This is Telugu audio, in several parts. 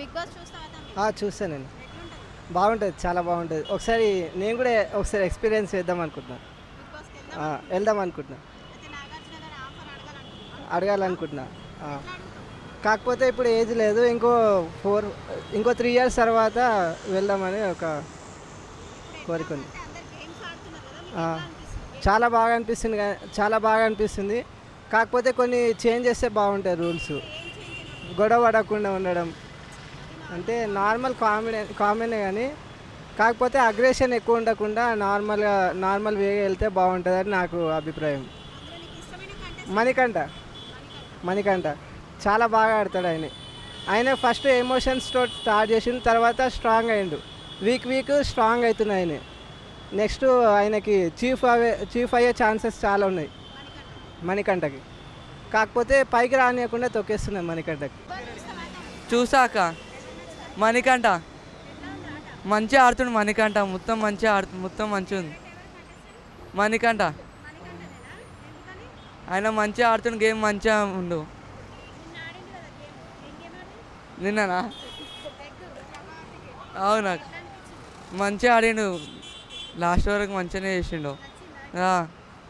బిగ్ బాస్ చూస్తావా తమ్మి? చూస్తాను నేను. ఎట్లుంటుంది? బాగుంటుంది చాలా బాగుంటుంది. ఒకసారి నేను కూడా ఒకసారి ఎక్స్పీరియన్స్ చేద్దాం అనుకుంటున్నా. వెళ్దాం అనుకుంటున్నా. అడగాలనుకుంటున్నా. కాకపోతే ఇప్పుడు ఏజ్ లేదు. ఇంకో ఫోర్ ఇంకో త్రీ ఇయర్స్ తర్వాత వెళ్దామని ఒక కోరిక ఉంది. చాలా బాగా అనిపిస్తుంది చాలా బాగా అనిపిస్తుంది. కాకపోతే కొన్ని చేంజ్ చేస్తే బాగుంటాయి రూల్స్ గొడవ పడకుండా ఉండడం. అంటే నార్మల్ కామెడీ కామనే కానీ కాకపోతే అగ్రెషన్ ఎక్కువ ఉండకుండా నార్మల్గా నార్మల్ వేగా వెళ్తే బాగుంటుందని నాకు అభిప్రాయం. మణికంఠ. మణికంఠ. చాలా బాగా ఆడతాడు ఆయన. ఆయన ఫస్ట్ ఎమోషన్స్తో స్టార్ట్ చేసిన తర్వాత స్ట్రాంగ్ అయిండు. వీక్ వీక్ స్ట్రాంగ్ అవుతుంది ఆయన. నెక్స్ట్ ఆయనకి చీఫ్ అవే చీఫ్ అయ్యే ఛాన్సెస్ చాలా ఉన్నాయి. మణికంఠకి. కాకపోతే పైకి రానియకుండా తొక్కేస్తున్నాయి మణికంఠకి. చూసాక. మణికంఠ. మంచిగా ఆడుతుండు మణికంఠ. మొత్తం మంచిగా ఆడు మొత్తం మంచిగా ఉంది. మణికంఠ. ఆయన మంచిగా ఆడుతున్న గేమ్ మంచిగా ఉండు. నిన్ననా? అవునా? మంచిగా ఆడిండు. లాస్ట్ వరకు మంచిగానే చేసిండు.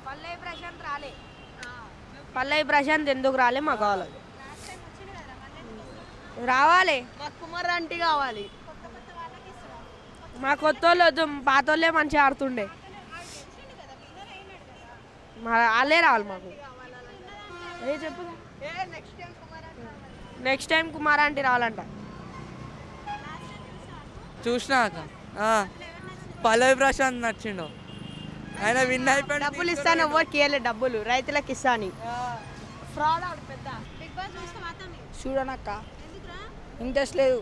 పల్లవి ప్రశాంత్ రాలే. పల్లవి ప్రశాంత్ ఎందుకు రాలే మాకు కావాలి. రావాలి. మాకు కుమార్ ఆంటీ కావాలి. మా కొత్త వాళ్ళు వద్దు పాత వాళ్ళే మంచిగా ఆడుతుండే. మా వాళ్ళే రావాలి మాకు. ఏ చెప్పు. నెక్స్ట్ టైం కుమార్ ఆంటీ రావాలంట. చూసినాక ఆ. పల్లవి ప్రశాంత్ నచ్చిండు. ఆయన విన్ అయిపోయాడు డబ్బులు ఇస్తాను ఎవరికి ఇవ్వలే డబ్బులు. రైతులకు ఇస్తాను. ఫ్రాడ్ పెద్ద. బిగ్ బాస్ చూస్తావా తమ్మి చూడనక్క. ఎందుకురా ఇంట్రెస్ట్ లేదు.